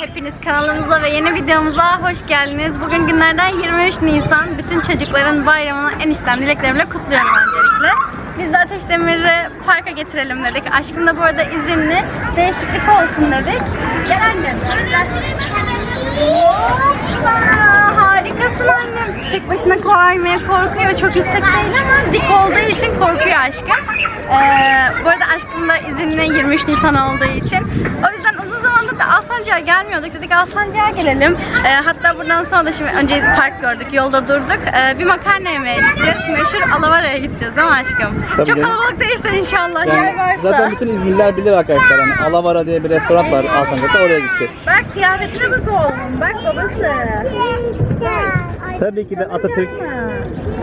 Hepiniz kanalımıza ve yeni videomuza hoş geldiniz. Bugün günlerden 23 Nisan. Bütün çocukların bayramını en içten dileklerimle kutluyorum öncelikle. Biz de Ateş Demir'i parka getirelim dedik. Aşkım da bu arada izinli. Değişiklik olsun dedik. Gel annem. Harikasın annem. Tek başına kovarmaya korkuyor. Çok yüksek değil ama dik olduğu için korkuyor aşkım. Ee, bu arada aşkım da izinli 23 Nisan olduğu için. O yüzden uzun zamandır da Alsancak'a gelmiyorduk. Dedik Alsancak'a gelelim. Ee, hatta buradan sonra da şimdi önce park gördük. Yolda durduk. Ee, bir makarna yemeye gideceğiz. Meşhur Alavara'ya gideceğiz değil mi aşkım? Tabii Çok canım. kalabalık değilse inşallah Yani yer varsa. zaten bütün İzmirliler bilir arkadaşlar. Hani Alavara diye bir restoran var Alsancak'ta oraya gideceğiz. Bak kıyafetine bak oğlum. Bak babası. Tabii ki de Atatürk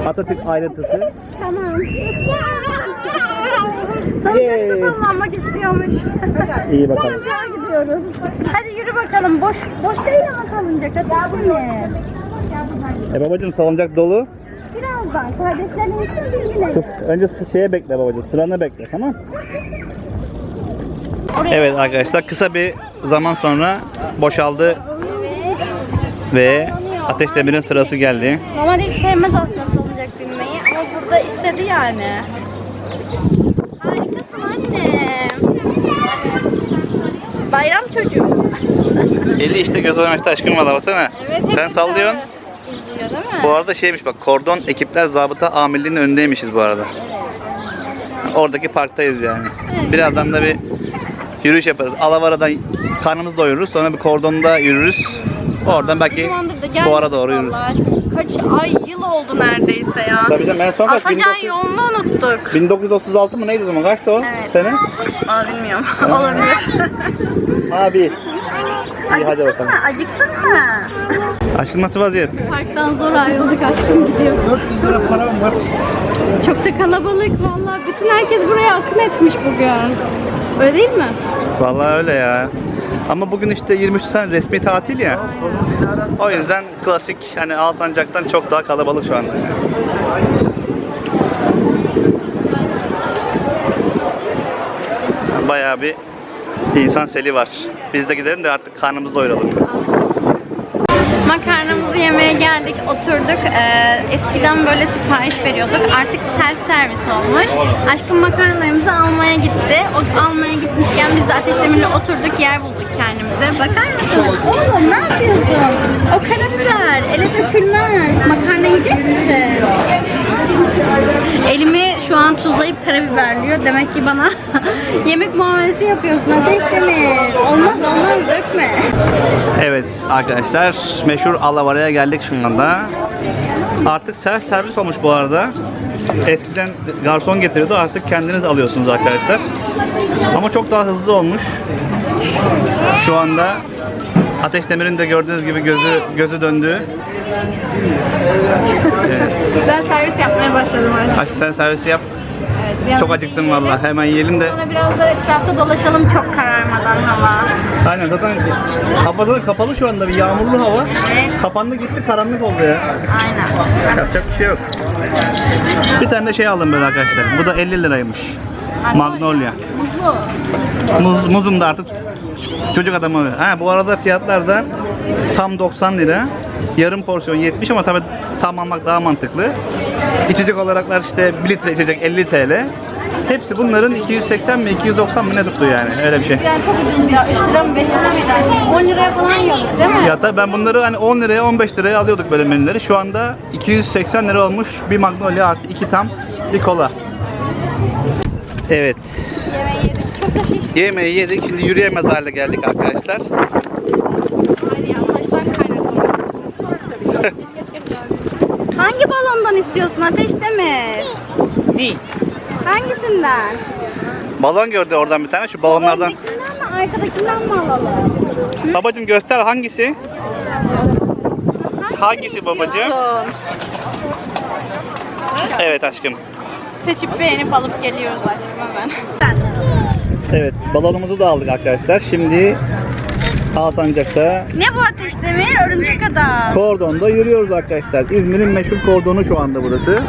Atatürk ayrıntısı. Tamam. Yay. Salıncakta sallanmak istiyormuş. İyi bakalım. Salıncağa gidiyoruz. Hadi yürü bakalım. Boş boş değil ama salıncak. Hadi yürü. E babacığım salıncak dolu. Birazdan kardeşlerin için bilgiler. Sus, önce şeye bekle babacığım. Sıranı bekle tamam Evet arkadaşlar kısa bir zaman sonra boşaldı ve Ateş Demir'in sırası geldi. Normalde hiç sevmez aslında salıncak binmeyi ama burada istedi yani. Annem. Bayram çocuğu. Eli işte göz oynaştı aşkım valla baksana. Evet, Sen sallıyorsun. İzliyor değil mi? Bu arada şeymiş bak kordon ekipler zabıta amirliğinin önündeymişiz bu arada. Oradaki parktayız yani. Birazdan da bir yürüyüş yaparız. Alavara'dan karnımızı doyururuz. Sonra bir kordonda yürürüz. Oradan belki fuara doğru yürürüz. Kaç ay yıl oldu neredeyse ya. Tabii canım en son kaç? Alsancak'ın 1900 yolunu unuttuk. 1936 mı neydi o zaman? Kaçtı o Evet. sene? Aa bilmiyorum. Olabilir. Abi. İyi hadi Acıktın bakalım. mı? Acıktın mı? Aşkım nasıl vaziyet? Parktan zor ayrıldık aşkım gidiyoruz. 400 lira param var. Çok da kalabalık vallahi. Bütün herkes buraya akın etmiş bugün. Öyle değil mi? Vallahi öyle ya. Ama bugün işte 23 Nisan resmi tatil ya. O yüzden klasik hani Alsancak'tan çok daha kalabalık şu anda. Bayağı bir insan seli var. Biz de gidelim de artık karnımızı doyuralım. Makarnamızı yemeye geldik, oturduk. Ee, eskiden böyle sipariş veriyorduk. Artık self servis olmuş. Aşkım makarnalarımızı almaya gitti. O almaya gitmişken biz de Ateş Demir'le oturduk, yer kendimize. Bakar mısınız? Oğlum ne yapıyorsun? O karabiber, ele dökülmez. Makarna yiyecek misin? Elimi şu an tuzlayıp karabiberliyor. Demek ki bana yemek muamelesi yapıyorsun Ateş Demir. Olmaz olmaz dökme. Evet arkadaşlar meşhur Alavara'ya geldik şu anda. Artık self servis olmuş bu arada. Eskiden garson getiriyordu artık kendiniz alıyorsunuz arkadaşlar. Ama çok daha hızlı olmuş. Şu anda Ateş Demir'in de gördüğünüz gibi gözü gözü döndü. Evet. Ben servis yapmaya başladım artık. Aç sen servisi yap. Evet, biraz Çok acıktım yiyelim. vallahi. Hemen yiyelim de. Sonra biraz da etrafta dolaşalım çok kararmadan hava. Aynen zaten hava zaten kapalı şu anda bir yağmurlu hava. Kapandı gitti karanlık oldu ya. Aynen. Yapacak bir şey yok. Bir tane de şey aldım böyle arkadaşlar. Bu da 50 liraymış. Magnolia. Muzlu. Muz, muzum da artık çocuk adamı. Ha bu arada fiyatlar da tam 90 lira. Yarım porsiyon 70 ama tabii tam almak daha mantıklı. İçecek olaraklar işte 1 litre içecek 50 TL. Hepsi bunların 280 mi 290 mı ne tuttu yani öyle bir şey. Yani çok ucuz ya. 3 lira mı 5 lira mıydı? acaba? 10 liraya falan yiyorduk değil mi? Ya tabii ben bunları hani 10 liraya 15 liraya alıyorduk böyle menüleri. Şu anda 280 lira olmuş bir Magnolia artı 2 tam bir kola. Evet. Yemeği yedik. Çok da şiştik. Yemeği yedik. Şimdi yürüyemez hale geldik arkadaşlar. Hadi ya taşlar kaynatalım. Geç geç geç abi. Hangi balondan istiyorsun Ateş Demir? Hangisinden? Balon gördü oradan bir tane. Şu balonlardan. Öndekinden mi arkadakinden mi alalım? Babacım göster hangisi? Hangisi babacığım? istiyorsun? Evet aşkım. Seçip beğenip alıp geliyoruz aşkım hemen. Evet balonumuzu da aldık arkadaşlar. Şimdi Alsancak'ta Ne bu ateş demir? Örümcek adam. kordonda yürüyoruz arkadaşlar. İzmir'in meşhur kordonu şu anda burası.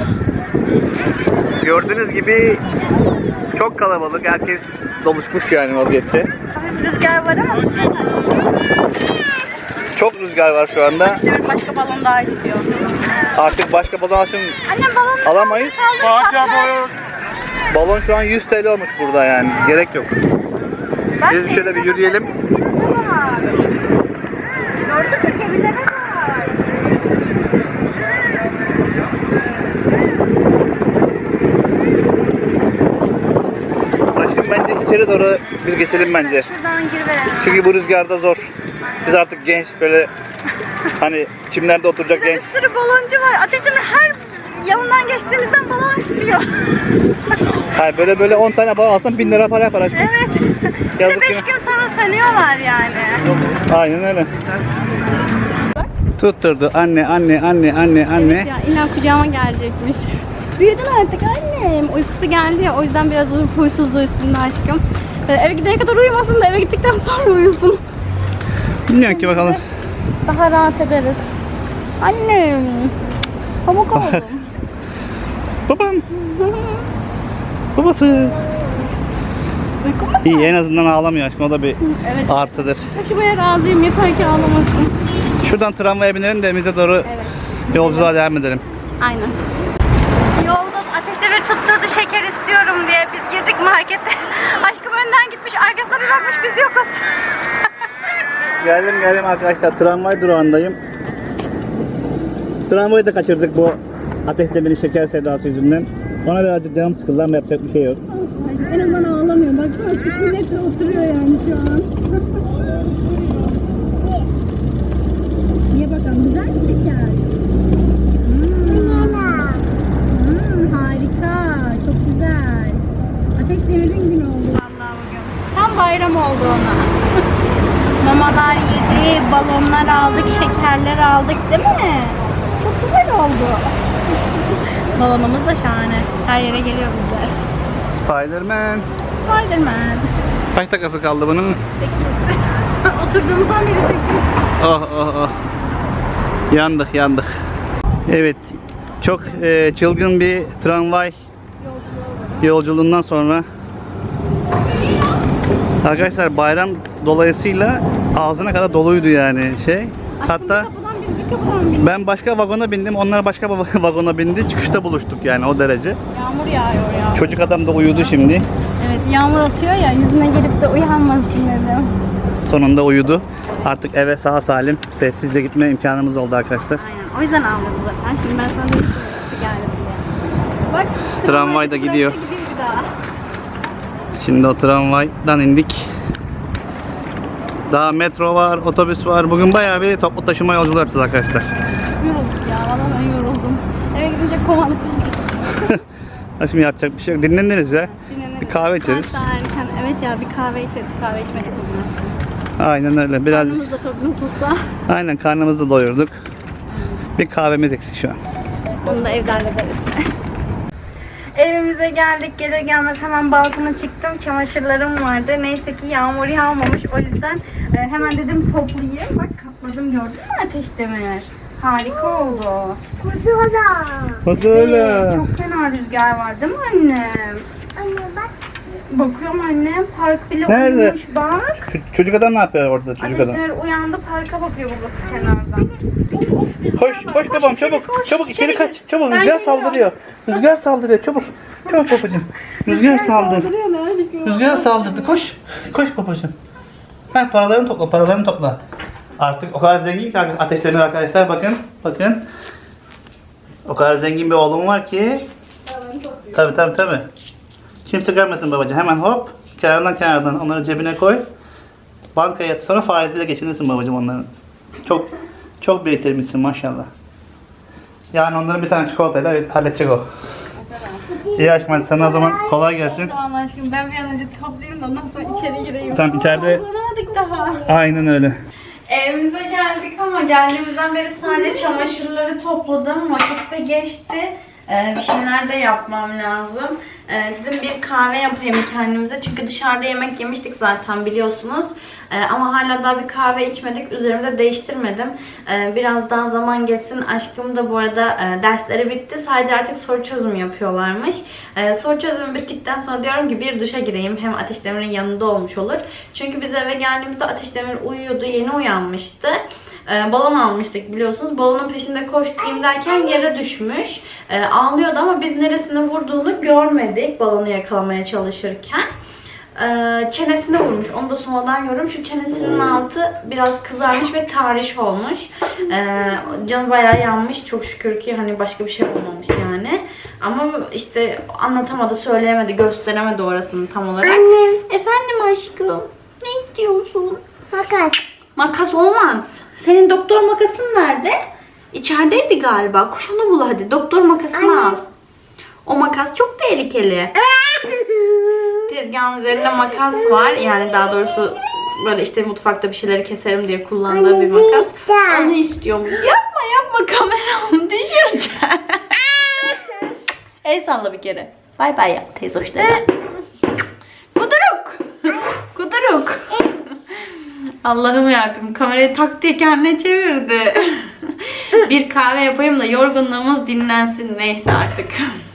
Gördüğünüz gibi çok kalabalık. Herkes doluşmuş yani vaziyette. Hafif rüzgar var ama Çok rüzgar var şu anda. Demir başka balon daha istiyor. Artık başka balon açın Annem balon alamayız. Balon şu an 100 TL olmuş burada yani. Gerek yok. Biz şöyle bir yürüyelim. Gördün mü gemileri var. Aşkım bence içeri doğru biz geçelim bence. Şuradan giriverelim. Çünkü bu rüzgarda zor. Biz artık genç böyle hani çimlerde oturacak genç. Bir sürü baloncu var. Ateş Demir her yanından geçtiğimizden balon istiyor. Ha, böyle böyle 10 tane balon alsan 1000 lira para yapar aşkım. evet. Yazık 5 ya. gün sonra sönüyorlar yani. Aynen öyle. Tutturdu anne anne anne anne anne. Ya illa kucağıma gelecekmiş. Büyüdün artık annem. Uykusu geldi ya o yüzden biraz uy- huysuzluğu üstünde aşkım. Böyle eve gidene kadar uyumasın da eve gittikten sonra uyusun. Bilmiyorum ki bakalım. Daha rahat ederiz. Annem. Pamuk oldum. Babam. Babası. İyi en azından ağlamıyor aşkım o da bir Evet. artıdır. Taşımaya razıyım yeter ki ağlamasın. Şuradan tramvaya binelim de evimize doğru Evet. yolculuğa devam edelim. Aynen. Yolda ateşte bir tutturdu şeker istiyorum diye biz girdik markete. Aşkım önden gitmiş arkasına bir bakmış biz yokuz. Geldim geldim arkadaşlar tramvay durağındayım. Tramvayı da kaçırdık bu ateş demiri şeker sevdası yüzünden. Ona birazcık canım sıkıldı ama yapacak bir şey yok. En azından ağlamıyor. Baksana 2 metre oturuyor yani şu an. Ye bakalım güzel mi şeker? Hmm, harika. Çok güzel. Ateş demirin günü oldu. Vallahi bugün. Tam bayram oldu ona. Mamalar yedi, balonlar aldık, şekerler aldık değil mi? Çok güzel oldu. Balonumuz da şahane. Her yere geliyor bizler. Spiderman. Spiderman. Kaç dakikası kaldı bunun? 8. Oturduğumuzdan beri 8. Oh oh oh. Yandık yandık. Evet. Çok e, çılgın bir tramvay yolculuğundan sonra Arkadaşlar bayram dolayısıyla ağzına kadar doluydu yani şey. Hatta ben başka vagona bindim, onlar başka va- vagona bindi. Çıkışta buluştuk yani o derece. Yağmur yağıyor ya. Çocuk adam da uyudu şimdi. Evet yağmur atıyor ya yüzüne gelip de uyanmasın dedim. Sonunda uyudu. Artık eve sağ salim sessizce gitme imkanımız oldu arkadaşlar. Aynen o yüzden ağladı zaten. Şimdi ben sana dedim ki geldi diye. Bak Tramvay da gidiyor. Gidiyor. Şimdi o tramvaydan indik. Daha metro var, otobüs var. Bugün bayağı bir toplu taşıma yolculuğu yapacağız arkadaşlar. Yorulduk ya vallahi ben yoruldum. Eve gidince kovanı kalacak. Ha, Şimdi yapacak bir şey yok. Dinleniriz ya. Dinleniriz. Bir kahve içeriz. Saat daha erken. Evet ya bir kahve içeriz. Kahve bugün aşkım. Aynen öyle. Biraz Karnımız da tok nasılsa. aynen karnımızı da doyurduk. Bir kahvemiz eksik şu an. Onu da evde hallederiz. Evimize geldik. Gelir gelmez hemen balkona çıktım. Çamaşırlarım vardı. Neyse ki yağmur yağmamış. O yüzden e, hemen dedim toplayayım. Bak katladım gördün mü Ateş Demir? Harika oldu. Nasıl Ee, çok fena rüzgar var değil mi annem? Bakıyorum annem park bile Nerede? uyumuş bak. Ç- çocuk adam ne yapıyor orada çocuk adam? Demir uyandı parka bakıyor babası kenardan. Koş, koş babam çabuk. Çabuk içeri kaç. Çabuk Ben rüzgar geliyorum. saldırıyor. Rüzgar saldırıyor çabuk. Çabuk babacığım. Rüzgar saldırdı. Saldırıyor, nerede ki o? Rüzgar saldırdı. Koş. Koş babacığım. Ha paralarını topla, paralarını topla. Artık o kadar zengin ki ateşlenir arkadaşlar. Bakın, bakın. O kadar zengin bir oğlum var ki. Tabi tabi tabi. Kimse görmesin babacığım. Hemen hop. Kenardan kenardan onları cebine koy. Bankaya yat. Sonra faiziyle geçinirsin babacığım onların. Çok çok biriktirmişsin maşallah. Yani onların bir tane çikolatayla halledecek o. İyi aşkım hadi sana o zaman kolay gelsin. Tamam aşkım ben bir an önce toplayayım da ondan sonra içeri gireyim. Tamam, içeride- Toplanamadık daha. Aynen öyle. Evimize geldik ama geldiğimizden beri sadece çamaşırları topladım. Vakit de geçti. Ee, bir şeyler de yapmam lazım. Ee, dedim bir kahve yapayım kendimize. Çünkü dışarıda yemek yemiştik zaten biliyorsunuz. Ee, ama hala daha bir kahve içmedik. Üzerimi de değiştirmedim. Ee, biraz daha zaman geçsin. Aşkım da bu arada e, dersleri bitti. Sadece artık soru çözümü yapıyorlarmış. Soru çözümü bittikten sonra diyorum ki bir duşa gireyim. Hem Ateş Demir'in yanında olmuş olur. Çünkü biz eve geldiğimizde Ateş Demir uyuyordu. Yeni uyanmıştı. E, balon almıştık biliyorsunuz. Balonun peşinde koşturayım derken yere düşmüş. E, ağlıyordu ama biz neresine vurduğunu görmedik balonu yakalamaya çalışırken. E, çenesine vurmuş. Onu da sonradan gördüm. Şu çenesinin altı biraz kızarmış ve tahriş olmuş. E, canı bayağı yanmış. Çok şükür ki hani başka bir şey olmamış yani. Ama işte anlatamadı, söyleyemedi, gösteremedi orasını tam olarak. Annem. Efendim aşkım. Ne istiyorsun? Makas. Makas olmaz. Senin doktor makasın nerede? İçerideydi galiba. Koş onu bul hadi. Doktor makasını al. O makas çok tehlikeli. Tezgahın üzerinde makas var. Yani daha doğrusu böyle işte mutfakta bir şeyleri keserim diye kullandığı Anne, bir makas. ister. Onu istiyormuş. Yapma yapma kameramı düşüreceğim. El salla bir kere. Bay bay yap teyze hoşlara. Allah'ım yarabbim kamerayı tak diye kendine çevirdi. bir kahve yapayım da yorgunluğumuz dinlensin neyse artık.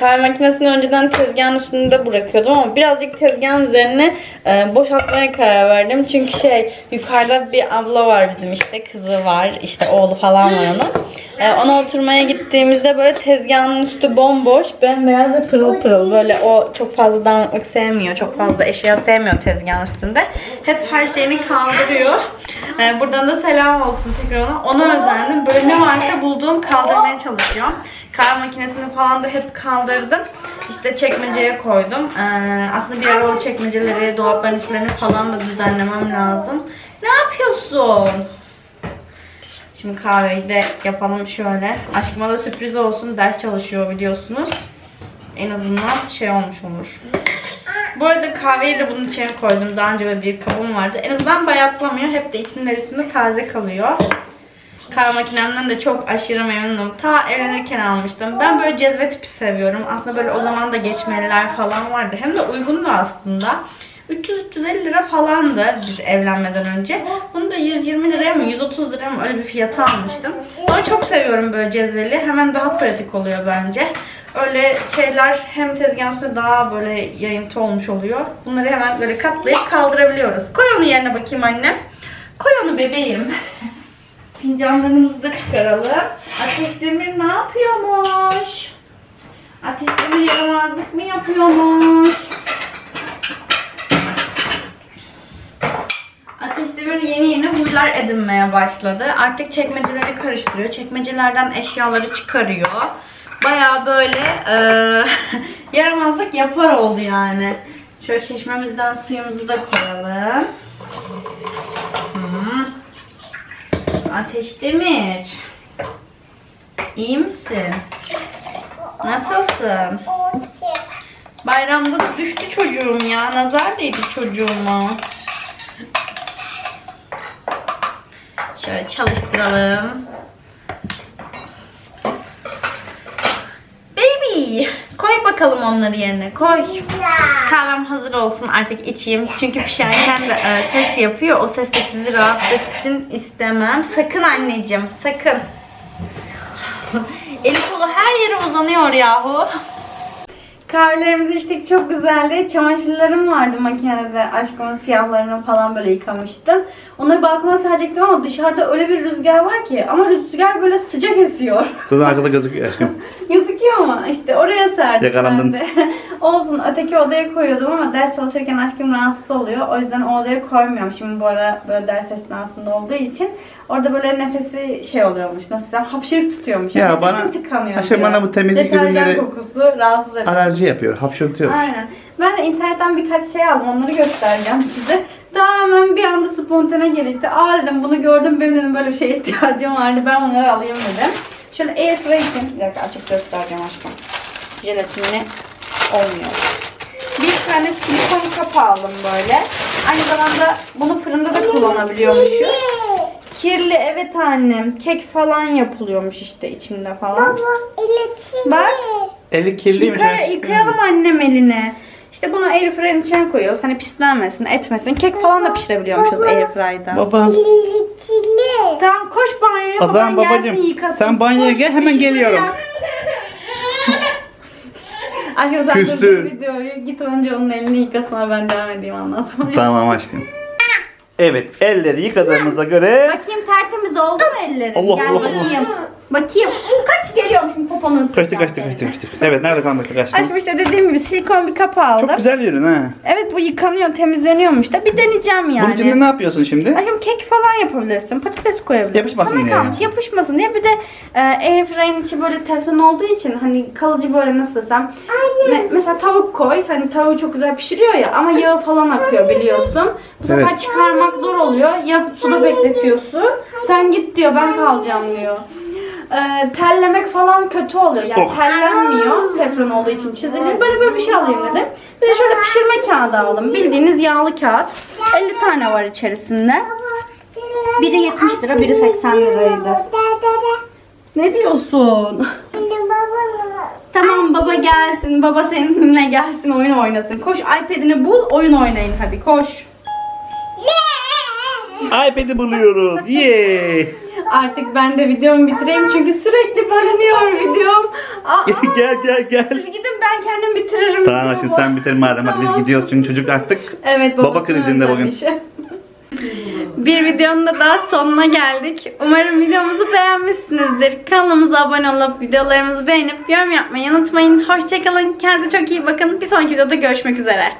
Kahve makinesini önceden tezgahın üstünde bırakıyordum ama birazcık tezgahın üzerine e, boşaltmaya karar verdim. Çünkü şey yukarıda bir abla var bizim işte kızı var işte oğlu falan var onun. E, ona oturmaya gittiğimizde böyle tezgahın üstü bomboş bembeyaz ve pırıl pırıl böyle o çok fazla dağınıklık sevmiyor çok fazla eşya sevmiyor tezgahın üstünde. Hep her şeyini kaldırıyor. E, buradan da selam olsun tekrar ona. Ona özendim. Böyle ne varsa bulduğum kaldırmaya çalışıyorum. Kahve makinesini falan da hep kaldırdım. İşte çekmeceye koydum. Ee, aslında bir ara o çekmeceleri, dolapların içlerini falan da düzenlemem lazım. Ne yapıyorsun? Şimdi kahveyi de yapalım şöyle. Aşkıma da sürpriz olsun. Ders çalışıyor biliyorsunuz. En azından şey olmuş olur. Bu arada kahveyi de bunun içine koydum. Daha önce böyle bir kabım vardı. En azından bayatlamıyor. Hep de içinde taze kalıyor. Kahve makinemden de çok aşırı memnunum. Ta evlenirken almıştım. Ben böyle cezve tipi seviyorum. Aslında böyle o zaman da geçmeliler falan vardı. Hem de uygundu aslında. 300-350 lira falandı biz evlenmeden önce. Bunu da 120 liraya mı 130 liraya mı öyle bir fiyata almıştım. Ama çok seviyorum böyle cezveli. Hemen daha pratik oluyor bence. Öyle şeyler hem tezgahın daha böyle yayıntı olmuş oluyor. Bunları hemen böyle katlayıp kaldırabiliyoruz. Koy onu yerine bakayım annem. Koy onu bebeğim. Fincanlarımızı da çıkaralım. Ateş Demir ne yapıyormuş? Ateş Demir yaramazlık mı yapıyormuş? Ateş Demir yeni yeni huylar edinmeye başladı. Artık çekmeceleri karıştırıyor. Çekmecelerden eşyaları çıkarıyor. Baya böyle eee, yaramazlık yapar oldu yani. Şöyle çeşmemizden suyumuzu da koyalım. Ateş Demir. İyi misin? Nasılsın? Bayramda da düştü çocuğum ya. Nazar değdi çocuğuma. Şöyle çalıştıralım. Baby, koy bakalım onları yerine. Koy. Kahvem hazır olsun artık içeyim. Çünkü pişerken de e, ses yapıyor. O ses de sizi rahatsız etsin istemem. Sakın anneciğim, sakın. Eli kolu her yere uzanıyor yahu. Kahvelerimizi içtik çok güzeldi. Çamaşırlarım vardı makinede. Aşkımın siyahlarını falan böyle yıkamıştım. Onları balkona serecektim ama dışarıda öyle bir rüzgar var ki. Ama rüzgar böyle sıcak esiyor. Zaten arkada gözüküyor aşkım. Gözüküyor ama işte oraya serdim Yakalandın. ben de. Olsun öteki odaya koyuyordum ama ders çalışırken aşkım rahatsız oluyor. O yüzden o odaya koymuyorum. Şimdi bu ara böyle ders esnasında olduğu için orada böyle nefesi şey oluyormuş. Nasıl desem hapşırık tutuyormuş. Ya Nefesim bana- tıkanıyor aşkım diyor. bana bu temizlik Deterjan ürünleri- kokusu rahatsız ediyor. Alerji yapıyor, hapşırtıyor. Aynen. Ben de internetten birkaç şey aldım. Onları göstereceğim size. Daha hemen bir anda spontane gelişti. Aa dedim bunu gördüm. Benim dedim böyle bir şeye ihtiyacım vardı. Ben onları alayım dedim. Şöyle airfryer için bir dakika açık göstereceğim aşkım. Jelatinli olmuyor. Bir tane silikon kap aldım böyle. Aynı zamanda bunu fırında da kullanabiliyormuşuz. Kirli evet annem. Kek falan yapılıyormuş işte içinde falan. iletişim. Bak. Eli kirliymiş. Yıka, aşkım. yıkayalım annem eline. İşte bunu airfryer'ın içine koyuyoruz. Hani pislenmesin, etmesin. Kek falan da pişirebiliyormuşuz airfryer'da. Baba. İletişim. Tamam koş banyoya. O zaman baban babacığım, gelsin, yıkasın. sen banyoya Koş, gel, hemen işini geliyorum. yap. Aşkım sen Küstü. dur videoyu git önce onun elini yıkasına ben devam edeyim anlatmaya. Tamam aşkım. Evet, elleri yıkadığımıza göre Bakayım tertemiz oldu mu ellerin? Allah Gel Allah bakayım. Bakayım. Kaç geliyormuş bu poponun kaçtı sıcaklığı? kaçtı kaçtı kaçtı. Evet, nerede kalmıştık aşkım? Aşkım işte dediğim gibi silikon bir kapı aldım. Çok güzel ürün ha. Evet bu yıkanıyor, temizleniyormuş da bir deneyeceğim yani. Bunun içinde ne yapıyorsun şimdi? Aşkım kek falan yapabilirsin. Patates koyabilirsin. Yapışmasın Sana diye. kalmış. Yapışmasın diye. Bir de e, airfryer'in içi böyle teflon olduğu için hani kalıcı böyle nasıl desem. Me- mesela tavuk koy. Hani tavuğu çok güzel pişiriyor ya ama yağı falan akıyor biliyorsun. Bu sefer Evet. çıkarmak zor oluyor. Ya suda bekletiyorsun. Sen git diyor ben kalacağım diyor. E, terlemek falan kötü oluyor. Yani Oh. terlenmiyor. Teflon olduğu için çiziliyor. Böyle böyle bir şey alayım dedim. Bir de şöyle pişirme kağıdı aldım. Bildiğiniz yağlı kağıt. 50 tane var içerisinde. Biri 70 lira, biri 80 liraydı. Ne diyorsun? Tamam baba gelsin. Baba seninle gelsin oyun oynasın. Koş iPad'ini bul oyun oynayın hadi koş. iPad'i buluyoruz. Yay! Artık ben de videomu bitireyim çünkü sürekli bölünüyor videom. Aa, gel gel gel. siz gidin ben kendim bitiririm. Tamam videomu. aşkım sen bitir madem hadi biz Tamam. gidiyoruz çünkü çocuk artık Evet Baba babasını krizinde bugün. özlemiş. Bir videonun da daha sonuna geldik. Umarım videomuzu beğenmişsinizdir. Kanalımıza abone olup videolarımızı beğenip yorum yapmayı unutmayın. Hoşçakalın. Kendinize çok iyi bakın. Bir sonraki videoda görüşmek üzere.